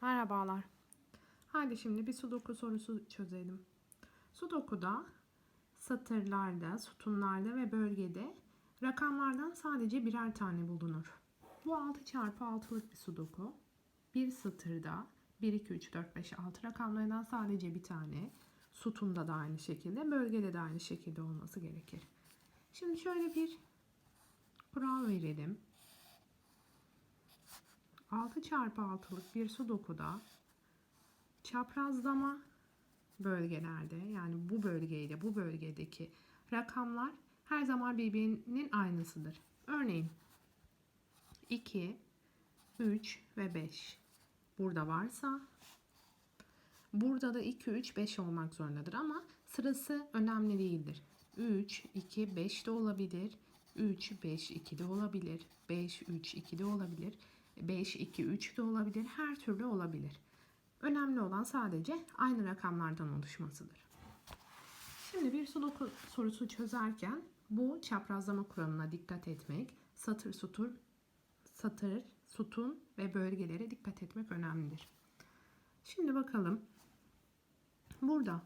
Merhabalar. Hadi şimdi bir sudoku sorusu çözelim. Sudoku'da satırlarda, sütunlarda ve bölgede rakamlardan sadece birer tane bulunur. Bu 6 çarpı 6'lık bir sudoku. Bir satırda 1, 2, 3, 4, 5, 6 rakamlarından sadece bir tane. Sütunda da aynı şekilde, bölgede de aynı şekilde olması gerekir. Şimdi şöyle bir kural verelim. 6 çarpı 6'lık bir sudokuda çaprazlama bölgelerde yani bu bölgeyle bu bölgedeki rakamlar her zaman birbirinin aynısıdır. Örneğin 2, 3 ve 5 burada varsa burada da 2, 3, 5 olmak zorundadır ama sırası önemli değildir. 3, 2, 5 de olabilir. 3, 5, 2 de olabilir. 5, 3, 2 de olabilir. 5, 2, 3 de olabilir. Her türlü olabilir. Önemli olan sadece aynı rakamlardan oluşmasıdır. Şimdi bir sudoku sorusu çözerken bu çaprazlama kuralına dikkat etmek, satır sütur, satır, sütun ve bölgelere dikkat etmek önemlidir. Şimdi bakalım. Burada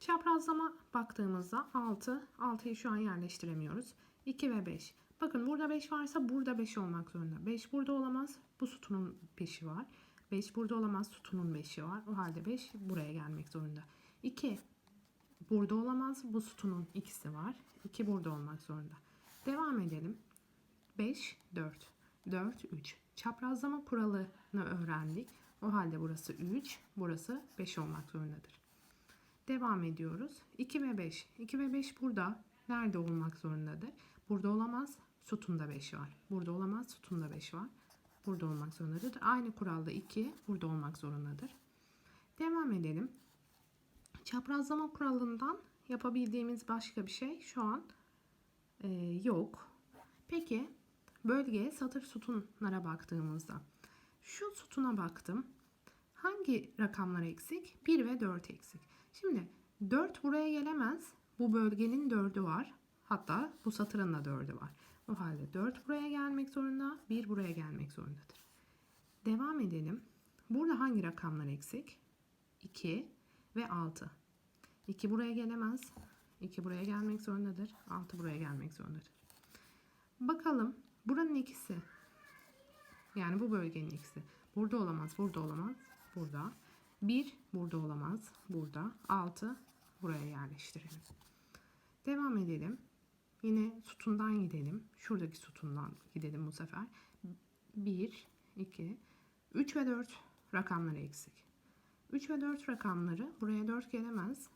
çaprazlama baktığımızda 6, 6'yı şu an yerleştiremiyoruz. 2 ve 5. Bakın burada 5 varsa burada 5 olmak zorunda. 5 burada olamaz. Bu sütunun 5'i var. 5 burada olamaz. Sütunun 5'i var. O halde 5 buraya gelmek zorunda. 2 burada olamaz. Bu sütunun ikisi var. 2 burada olmak zorunda. Devam edelim. 5, 4. 4, 3. Çaprazlama kuralını öğrendik. O halde burası 3, burası 5 olmak zorundadır. Devam ediyoruz. 2 ve 5. 2 ve 5 burada. Nerede olmak zorundadır? Burada olamaz. Sütunda 5 var. Burada olamaz. Sütunda 5 var. Burada olmak zorundadır. Aynı kuralda 2 burada olmak zorundadır. Devam edelim. Çaprazlama kuralından yapabildiğimiz başka bir şey şu an e, yok. Peki bölge satır sütunlara baktığımızda şu sütuna baktım. Hangi rakamlar eksik? 1 ve 4 eksik. Şimdi 4 buraya gelemez. Bu bölgenin 4'ü var. Hatta bu satırın da 4'ü var. O halde 4 buraya gelmek zorunda, 1 buraya gelmek zorundadır. Devam edelim. Burada hangi rakamlar eksik? 2 ve 6. 2 buraya gelemez. 2 buraya gelmek zorundadır. 6 buraya gelmek zorundadır. Bakalım buranın ikisi. Yani bu bölgenin ikisi. Burada olamaz, burada olamaz, burada. 1 burada olamaz, burada. 6 buraya yerleştirelim. Devam edelim. Yine sütundan gidelim. Şuradaki sütundan gidelim bu sefer. 1, 2, 3 ve 4 rakamları eksik. 3 ve 4 rakamları buraya 4 gelemez.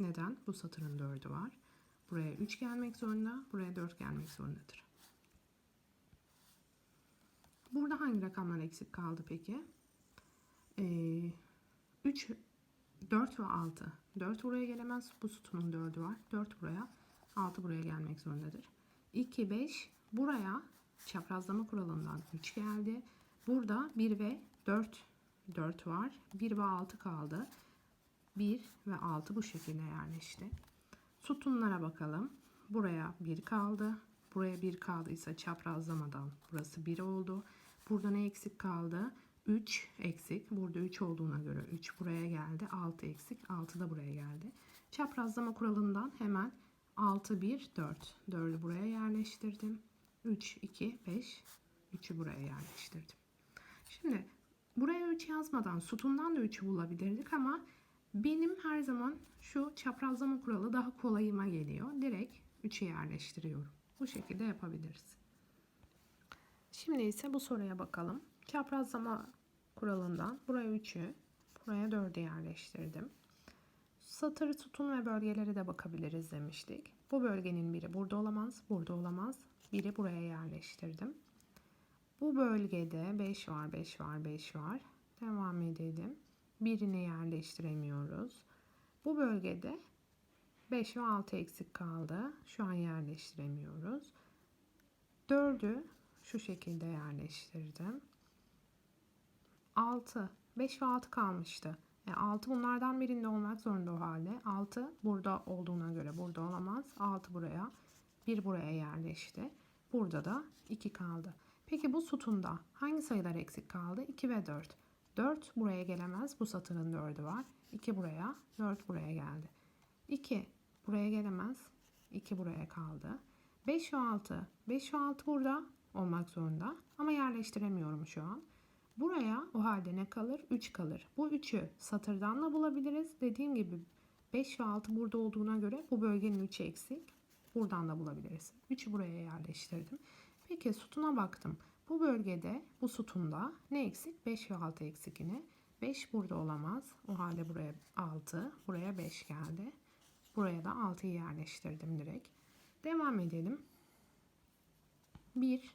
Neden? Bu satırın 4'ü var. Buraya 3 gelmek zorunda, buraya 4 gelmek zorundadır. Burada hangi rakamlar eksik kaldı peki? Ee, 3, 4 ve 6. 4 buraya gelemez. Bu sütunun 4'ü var. 4 buraya, 6 buraya gelmek zorundadır. 2, 5 buraya çaprazlama kuralından 3 geldi. Burada 1 ve 4 4 var. 1 ve 6 kaldı. 1 ve 6 bu şekilde yerleşti. Sütunlara bakalım. Buraya 1 kaldı. Buraya 1 kaldıysa çaprazlamadan burası 1 oldu. Burada ne eksik kaldı? 3 eksik. Burada 3 olduğuna göre 3 buraya geldi. 6 eksik. 6 da buraya geldi. Çaprazlama kuralından hemen 6, 1, 4. 4'ü buraya yerleştirdim. 3, 2, 5. 3'ü buraya yerleştirdim. Şimdi buraya 3 yazmadan sütundan da 3'ü bulabilirdik ama benim her zaman şu çaprazlama kuralı daha kolayıma geliyor. Direkt 3'ü yerleştiriyorum. Bu şekilde yapabiliriz. Şimdi ise bu soruya bakalım. Çaprazlama kuralından buraya 3'ü, buraya 4'ü yerleştirdim. Satır, sütun ve bölgelere de bakabiliriz demiştik. Bu bölgenin biri burada olamaz, burada olamaz. Biri buraya yerleştirdim. Bu bölgede 5 var, 5 var, 5 var. Devam edelim. Birini yerleştiremiyoruz. Bu bölgede 5 ve 6 eksik kaldı. Şu an yerleştiremiyoruz. 4'ü şu şekilde yerleştirdim. 6, 5 ve 6 kalmıştı. Yani 6 bunlardan birinde olmak zorunda o halde. 6 burada olduğuna göre burada olamaz. 6 buraya, 1 buraya yerleşti. Burada da 2 kaldı. Peki bu sütunda hangi sayılar eksik kaldı? 2 ve 4. 4 buraya gelemez. Bu satırın 4'ü var. 2 buraya, 4 buraya geldi. 2 buraya gelemez. 2 buraya kaldı. 5 ve 6. 5 ve 6 burada olmak zorunda. Ama yerleştiremiyorum şu an. Buraya o halde ne kalır? 3 kalır. Bu 3'ü satırdan da bulabiliriz. Dediğim gibi 5 ve 6 burada olduğuna göre bu bölgenin 3'ü eksik. Buradan da bulabiliriz. 3'ü buraya yerleştirdim. Peki sütuna baktım. Bu bölgede bu sütunda ne eksik? 5 ve 6 eksik yine. 5 burada olamaz. O halde buraya 6. Buraya 5 geldi. Buraya da 6'yı yerleştirdim direkt. Devam edelim. 1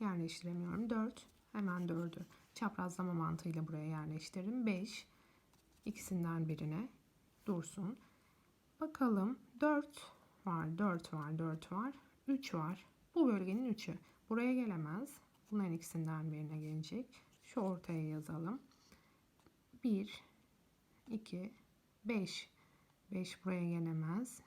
yerleştiremiyorum. 4 hemen 4'ü çaprazlama mantığıyla buraya yerleştirdim. 5 ikisinden birine dursun. Bakalım 4 var, 4 var, 4 var, 3 var. Bu bölgenin 3'ü. Buraya gelemez. Bunların ikisinden birine gelecek. Şu ortaya yazalım. 1, 2, 5. 5 buraya gelemez.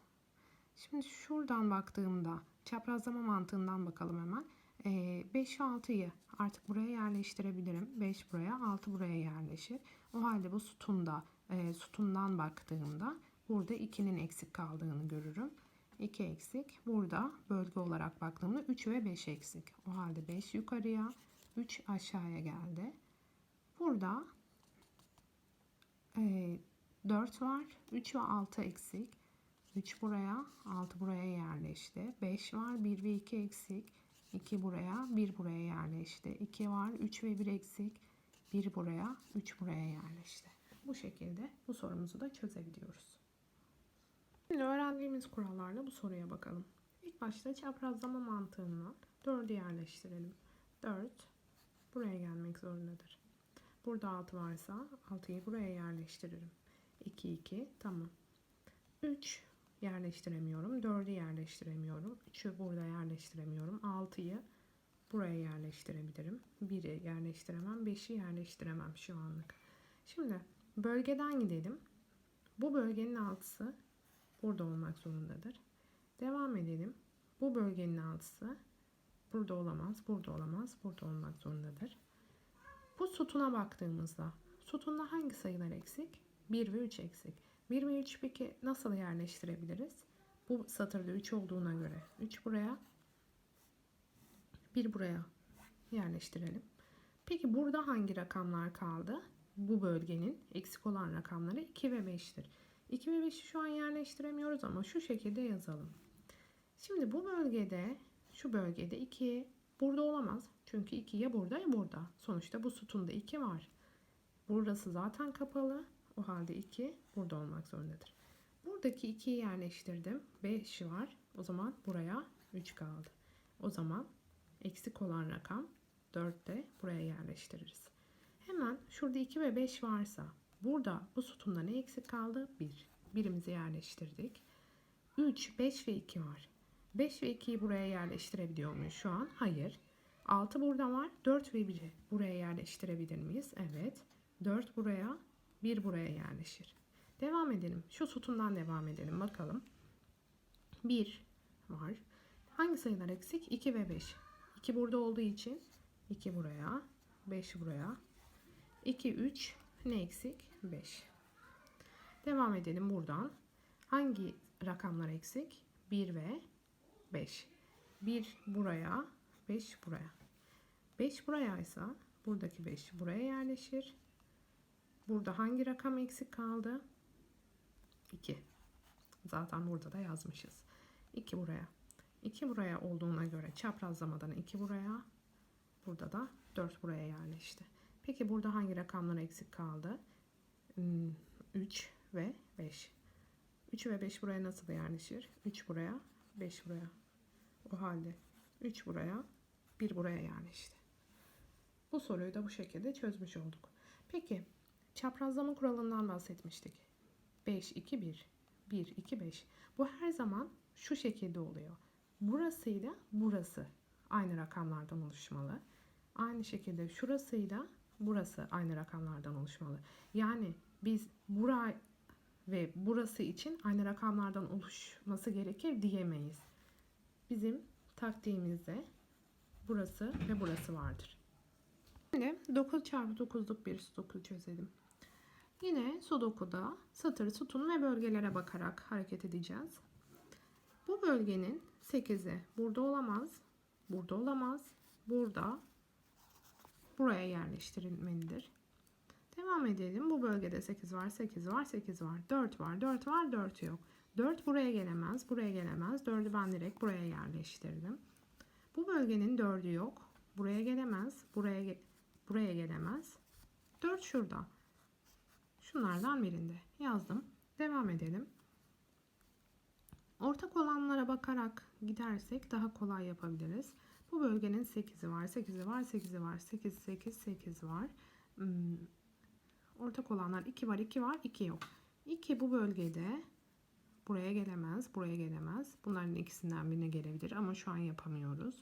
Şimdi şuradan baktığımda çaprazlama mantığından bakalım hemen. 5 ve 6'yı artık buraya yerleştirebilirim. 5 buraya 6 buraya yerleşir. O halde bu sütunda e, sütundan baktığımda burada 2'nin eksik kaldığını görürüm. 2 eksik. Burada bölge olarak baktığımda 3 ve 5 eksik. O halde 5 yukarıya 3 aşağıya geldi. Burada e, 4 var. 3 ve 6 eksik. 3 buraya, 6 buraya yerleşti. 5 var, 1 ve 2 eksik. 2 buraya, 1 buraya yerleşti. 2 var, 3 ve 1 eksik. 1 buraya, 3 buraya yerleşti. Bu şekilde bu sorumuzu da çözebiliyoruz. Şimdi öğrendiğimiz kurallarla bu soruya bakalım. İlk başta çaprazlama mantığından 4'ü yerleştirelim. 4 buraya gelmek zorundadır. Burada 6 varsa 6'yı buraya yerleştiririm. 2 2 tamam. 3 yerleştiremiyorum. 4'ü yerleştiremiyorum. 3'ü burada yerleştiremiyorum. 6'yı buraya yerleştirebilirim. 1'i yerleştiremem. 5'i yerleştiremem şu anlık. Şimdi bölgeden gidelim. Bu bölgenin 6'sı burada olmak zorundadır. Devam edelim. Bu bölgenin 6'sı burada olamaz, burada olamaz, burada olmak zorundadır. Bu sütuna baktığımızda sütunda hangi sayılar eksik? 1 ve 3 eksik. 1 ve 3 peki nasıl yerleştirebiliriz? Bu satırda 3 olduğuna göre 3 buraya 1 buraya yerleştirelim. Peki burada hangi rakamlar kaldı? Bu bölgenin eksik olan rakamları 2 ve 5'tir. 2 ve 5'i şu an yerleştiremiyoruz ama şu şekilde yazalım. Şimdi bu bölgede şu bölgede 2 burada olamaz. Çünkü 2 ya burada ya burada. Sonuçta bu sütunda 2 var. Burası zaten kapalı. O halde 2 burada olmak zorundadır. Buradaki 2'yi yerleştirdim. 5 var. O zaman buraya 3 kaldı. O zaman eksik olan rakam 4 de buraya yerleştiririz. Hemen şurada 2 ve 5 varsa burada bu sütunda ne eksik kaldı? 1. Birimizi yerleştirdik. 3, 5 ve 2 var. 5 ve 2'yi buraya yerleştirebiliyor muyuz şu an? Hayır. 6 burada var. 4 ve 1'i buraya yerleştirebilir miyiz? Evet. 4 buraya, 1 buraya yerleşir. Devam edelim. Şu sütundan devam edelim. Bakalım. 1 var. Hangi sayılar eksik? 2 ve 5. 2 burada olduğu için 2 buraya, 5 buraya. 2, 3 ne eksik? 5. Devam edelim buradan. Hangi rakamlar eksik? 1 ve 5. 1 buraya, 5 buraya. 5 burayaysa buradaki 5 buraya yerleşir. Burada hangi rakam eksik kaldı? 2. Zaten burada da yazmışız. 2 buraya. 2 buraya olduğuna göre çaprazlamadan 2 buraya. Burada da 4 buraya yerleşti. Peki burada hangi rakamlar eksik kaldı? 3 ve 5. 3 ve 5 buraya nasıl yerleşir? 3 buraya, 5 buraya. O halde 3 buraya, 1 buraya yerleşti. Bu soruyu da bu şekilde çözmüş olduk. Peki çaprazlama kuralından bahsetmiştik. 5, 2, 1. 1, 2, 5. Bu her zaman şu şekilde oluyor. Burasıyla burası aynı rakamlardan oluşmalı. Aynı şekilde şurasıyla burası aynı rakamlardan oluşmalı. Yani biz bura ve burası için aynı rakamlardan oluşması gerekir diyemeyiz. Bizim taktiğimizde burası ve burası vardır. Şimdi 9 çarpı 9'luk bir sudoku çözelim. Yine sudokuda satır, sütun ve bölgelere bakarak hareket edeceğiz. Bu bölgenin 8'i burada olamaz, burada olamaz, burada, buraya yerleştirilmelidir. Devam edelim. Bu bölgede 8 var, 8 var, 8 var. 4 var, 4 var, 4 yok. 4 buraya gelemez, buraya gelemez. 4'ü ben direkt buraya yerleştirdim. Bu bölgenin 4'ü yok. Buraya gelemez, buraya buraya gelemez. 4 şurada. Şunlardan birinde yazdım. Devam edelim. Ortak olanlara bakarak gidersek daha kolay yapabiliriz. Bu bölgenin 8'i var, 8'i var, 8'i var, 8, 8, 8 var. Hmm, Ortak olanlar 2 var, 2 var, 2 yok. 2 bu bölgede buraya gelemez, buraya gelemez. Bunların ikisinden birine gelebilir ama şu an yapamıyoruz.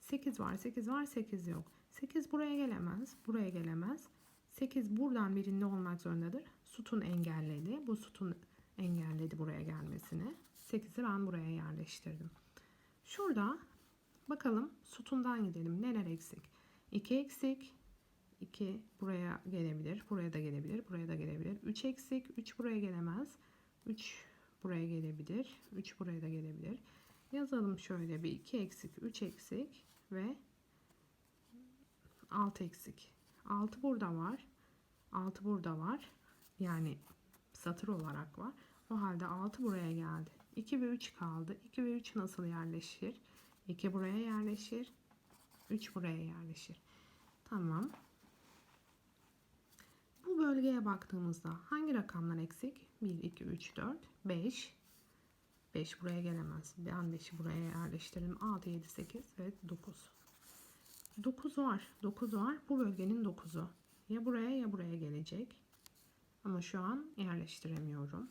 8 var, 8 var, 8 yok. 8 buraya gelemez, buraya gelemez. 8 buradan birinde olmak zorundadır. Sütun engelledi. Bu sütun engelledi buraya gelmesini. 8'i ben buraya yerleştirdim. Şurada bakalım sütundan gidelim. Neler eksik? 2 eksik. 2 buraya gelebilir. Buraya da gelebilir. Buraya da gelebilir. 3 eksik. 3 buraya gelemez. 3 buraya gelebilir. 3 buraya da gelebilir. Yazalım şöyle bir 2 eksik, 3 eksik ve 6 eksik. 6 burada var. 6 burada var. Yani satır olarak var. O halde 6 buraya geldi. 2 ve 3 kaldı. 2 ve 3 nasıl yerleşir? 2 buraya yerleşir. 3 buraya yerleşir. Tamam. Bu bölgeye baktığımızda hangi rakamlar eksik? 1, 2, 3, 4, 5. 5 buraya gelemez. Ben 5'i buraya yerleştirdim. 6, 7, 8 ve 9. 9 var. 9 var. Bu bölgenin 9'u. Ya buraya ya buraya gelecek. Ama şu an yerleştiremiyorum.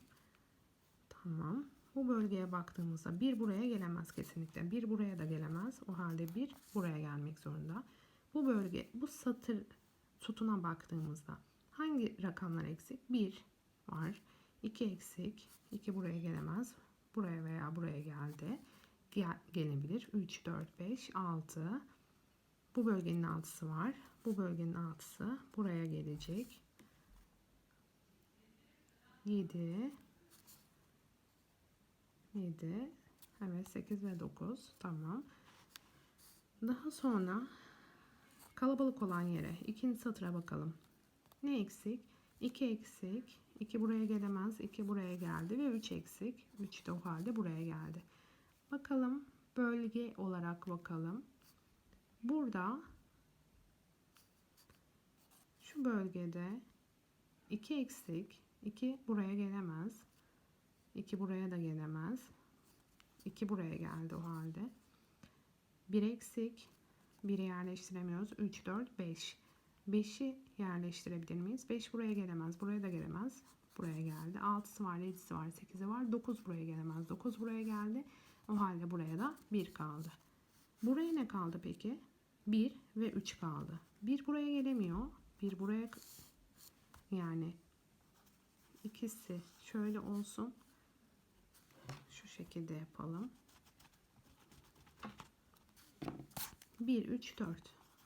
Tamam. Bu bölgeye baktığımızda bir buraya gelemez kesinlikle. Bir buraya da gelemez. O halde bir buraya gelmek zorunda. Bu bölge, bu satır sütuna baktığımızda hangi rakamlar eksik? 1 var. 2 eksik. 2 buraya gelemez. Buraya veya buraya geldi. Gel, gelebilir. 3, 4, 5, 6. Bu bölgenin 6'sı var. Bu bölgenin 6'sı buraya gelecek. 7 7 Evet 8 ve 9 tamam. Daha sonra kalabalık olan yere ikinci satıra bakalım. Ne eksik? 2 eksik. 2 buraya gelemez. 2 buraya geldi ve 3 eksik. 3 de o halde buraya geldi. Bakalım bölge olarak bakalım. Burada şu bölgede 2 eksik. 2 buraya gelemez. 2 buraya da gelemez. 2 buraya geldi o halde. 1 eksik. 1'i yerleştiremiyoruz. 3, 4, 5. 5'i yerleştirebilir miyiz? 5 buraya gelemez. Buraya da gelemez. Buraya geldi. 6'sı var, 7'si var, 8'i var. 9 buraya gelemez. 9 buraya geldi. O halde buraya da 1 kaldı. Buraya ne kaldı peki? 1 ve 3 kaldı. 1 buraya gelemiyor. 1 buraya yani ikisi şöyle olsun. Şu şekilde yapalım. 1, 3, 4.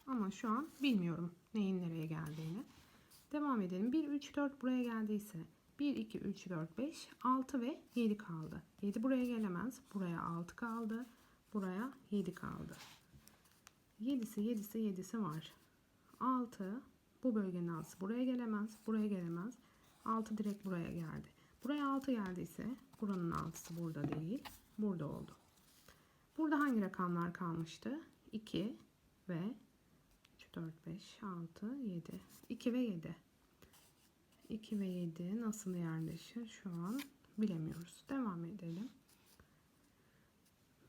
Ama şu an bilmiyorum neyin nereye geldiğini. Devam edelim. 1, 3, 4 buraya geldiyse 1, 2, 3, 4, 5, 6 ve 7 kaldı. 7 buraya gelemez. Buraya 6 kaldı. Buraya 7 kaldı. 7'si 7'si 7'si var. 6 bu bölgenin 6'sı buraya gelemez. Buraya gelemez. 6 direkt buraya geldi. Buraya 6 geldiyse buranın 6'sı burada değil. Burada oldu. Burada hangi rakamlar kalmıştı? 2 ve 3, 4, 5, 6, 7. 2 ve 7. 2 ve 7 nasıl yerleşir şu an bilemiyoruz. Devam edelim.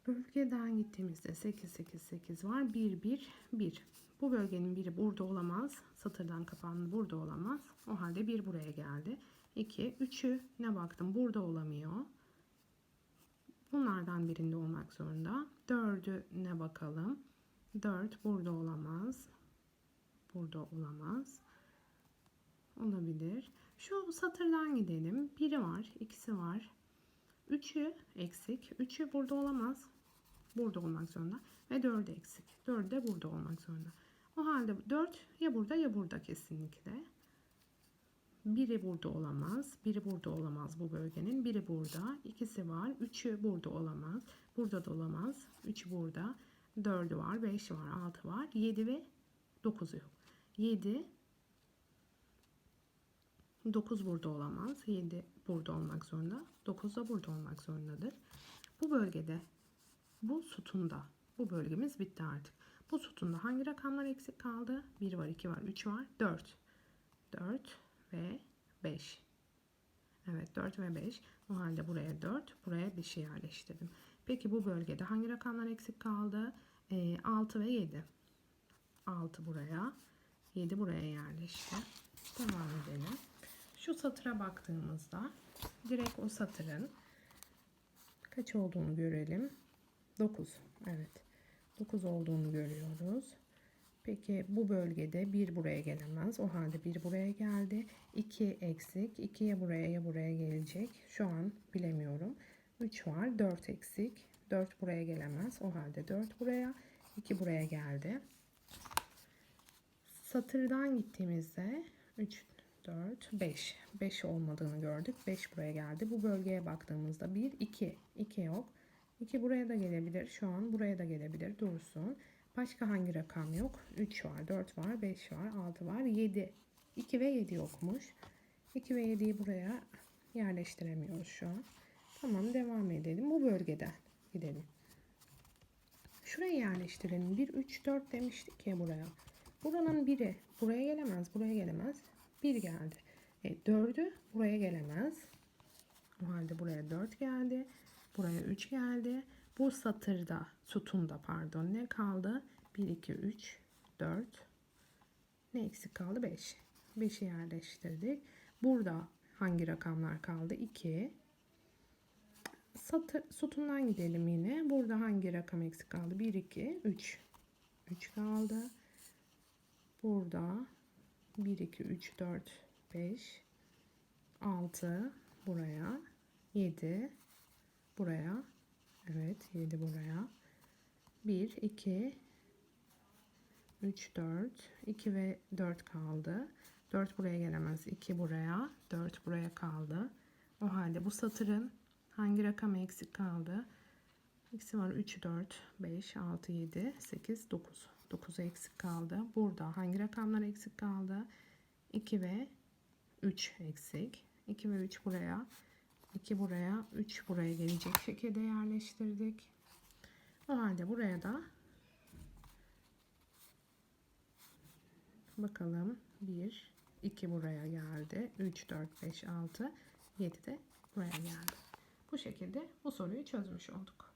Bölgeden gittiğimizde 8, 8, 8 var. 1, 1, 1. Bu bölgenin biri burada olamaz. Satırdan kapandı burada olamaz. O halde 1 buraya geldi. 2, 3'ü ne baktım burada olamıyor. Bunlardan birinde olmak zorunda. 4'ü ne bakalım. 4 burada olamaz. Burada olamaz. Olabilir. Şu satırdan gidelim. Biri var, ikisi var. 3'ü eksik. 3'ü burada olamaz. Burada olmak zorunda. Ve 4'ü eksik. 4 de burada olmak zorunda. O halde 4 ya burada ya burada kesinlikle. Biri burada olamaz. Biri burada olamaz bu bölgenin. Biri burada. ikisi var. Üçü burada olamaz. Burada da olamaz. Üçü burada. Dördü var. Beş var. Altı var. Yedi ve dokuzu yok. Yedi 9 burada olamaz. 7 burada olmak zorunda. 9 da burada olmak zorundadır. Bu bölgede bu sütunda bu bölgemiz bitti artık. Bu sütunda hangi rakamlar eksik kaldı? 1 var, 2 var, 3 var, 4. 4 ve 5. Evet 4 ve 5. O halde buraya 4, buraya 5'i yerleştirdim. Peki bu bölgede hangi rakamlar eksik kaldı? Ee, 6 ve 7. 6 buraya, 7 buraya yerleşti. Devam edelim. Şu satıra baktığımızda direkt o satırın kaç olduğunu görelim. 9. Evet. 9 olduğunu görüyoruz. Peki bu bölgede 1 buraya gelemez. O halde 1 buraya geldi. 2 eksik. 2 ya buraya ya buraya gelecek. Şu an bilemiyorum. 3 var. 4 eksik. 4 buraya gelemez. O halde 4 buraya. 2 buraya geldi. Satırdan gittiğimizde 3, 4, 5. 5 olmadığını gördük. 5 buraya geldi. Bu bölgeye baktığımızda 1, 2. 2 yok. 2 buraya da gelebilir. Şu an buraya da gelebilir. Dursun. Başka hangi rakam yok? 3 var, 4 var, 5 var, 6 var, 7. 2 ve 7 yokmuş. 2 ve 7'yi buraya yerleştiremiyoruz şu an. Tamam devam edelim. Bu bölgeden gidelim. Şuraya yerleştirelim. 1, 3, 4 demiştik ya buraya. Buranın biri buraya gelemez, buraya gelemez. 1 geldi. E, 4'ü buraya gelemez. O halde buraya 4 geldi. Buraya 3 geldi. Bu satırda, sütunda pardon ne kaldı? 1, 2, 3, 4. Ne eksik kaldı? 5. 5'i yerleştirdik. Burada hangi rakamlar kaldı? 2. Satır, sütundan gidelim yine. Burada hangi rakam eksik kaldı? 1, 2, 3. 3 kaldı. Burada 1, 2, 3, 4, 5, 6 buraya, 7 buraya, evet 7 buraya, 1, 2, 3, 4, 2 ve 4 kaldı. 4 buraya gelemez, 2 buraya, 4 buraya kaldı. O halde bu satırın hangi rakam eksik kaldı? Eksi var 3, 4, 5, 6, 7, 8, 9. 9 eksik kaldı. Burada hangi rakamlar eksik kaldı? 2 ve 3 eksik. 2 ve 3 buraya. 2 buraya. 3 buraya gelecek şekilde yerleştirdik. O halde buraya da bakalım 1 2 buraya geldi. 3 4 5 6 7 de buraya geldi. Bu şekilde bu soruyu çözmüş olduk.